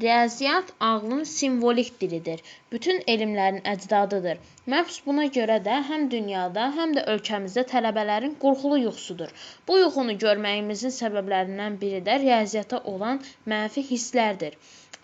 Riyaziyyat ağlın simvolik dilidir. Bütün elmlərin əcdadıdır. Məhz buna görə də həm dünyada, həm də ölkəmizdə tələbələrin qorxulu yuxusudur. Bu yuxunu görməyimizin səbəblərindən biri də riyaziyyata olan mənfi hisslərdir.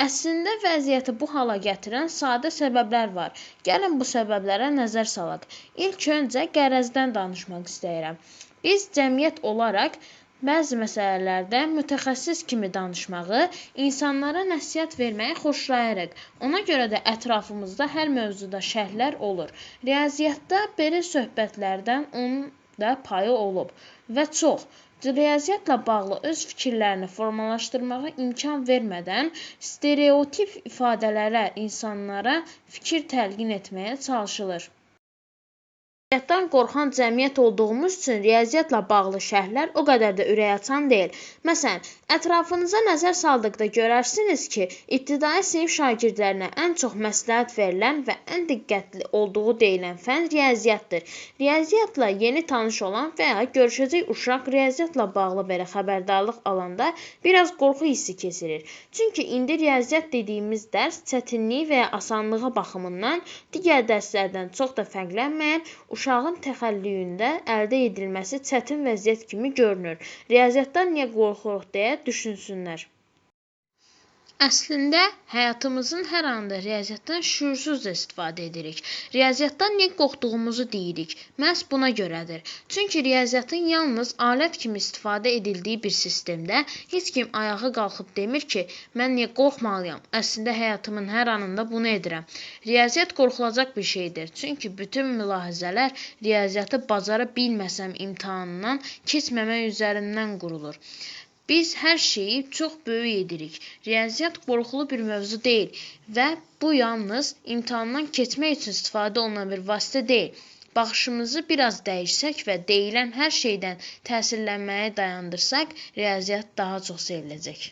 Əslində vəziyyəti bu hala gətirən sadə səbəblər var. Gəlin bu səbəblərə nəzər salaq. İlk öncə qərəzdən danışmaq istəyirəm. Biz cəmiyyət olaraq Bəzi məsələlərdə mütəxəssis kimi danışmağı, insanlara nəsihət verməyi xoşlayırıq. Ona görə də ətrafımızda hər mövzuda şərhlər olur. Riyaziyyatda belə söhbətlərdən onun da payı olub və çox. Riyaziyyatla bağlı öz fikirlərini formalaşdırmağa imkan vermədən stereotip ifadələrə insanlara fikir təlqin etməyə çalışılır. Riyaziyyatdan qorxan cəmiyyət olduğumuz üçün riyaziyyatla bağlı şərhlər o qədər də ürəkaçan deyil. Məsələn, ətrafınıza nəzər saldıqda görərsiniz ki, ibtidai sinif şagirdlərinə ən çox məsləhət verilən və ən diqqətli olduğu deyilən fənn riyaziyyatdır. Riyaziyyatla yeni tanış olan və ya görüşəcək uşaq riyaziyyatla bağlı belə xəbərdarlıq alanda biraz qorxu hissi keçirir. Çünki indi riyaziyyat dediyimiz dərs çətinliyi və ya asanlığı baxımından digər dərslərdən çox da fərqlənməyən uşağın təxəllüyündə əldə edilməsi çətin vəziyyət kimi görünür. Riyaziyyatdan niyə qorxuruq deyə düşünsünlər. Əslində həyatımızın hər anında riyaziyyatdan şüursuzca istifadə edirik. Riyaziyyatdan niyə qorxduğumuzu deyirik. Məhz buna görədir. Çünki riyaziyyatın yalnız alət kimi istifadə edildiyi bir sistemdə heç kim ayağa qalxıb demir ki, mən niyə qorxmalıyam? Əslində həyatımın hər anında bunu edirəm. Riyaziyyat qorxulacaq bir şeydir. Çünki bütün mülahizələr riyaziyyatı bacara bilməsəm imtahanından keçməmək üzərindən qurulur. Biz hər şeyi çox böyük edirik. Riyaziyyat qorxulu bir mövzu deyil və bu yalnız imtahandan keçmək üçün istifadə olunan bir vasitə deyil. Baxışımızı biraz dəyişsək və deyilən hər şeydən təsirlənməyi dayandırsaq, riyaziyyat daha çox seviləcək.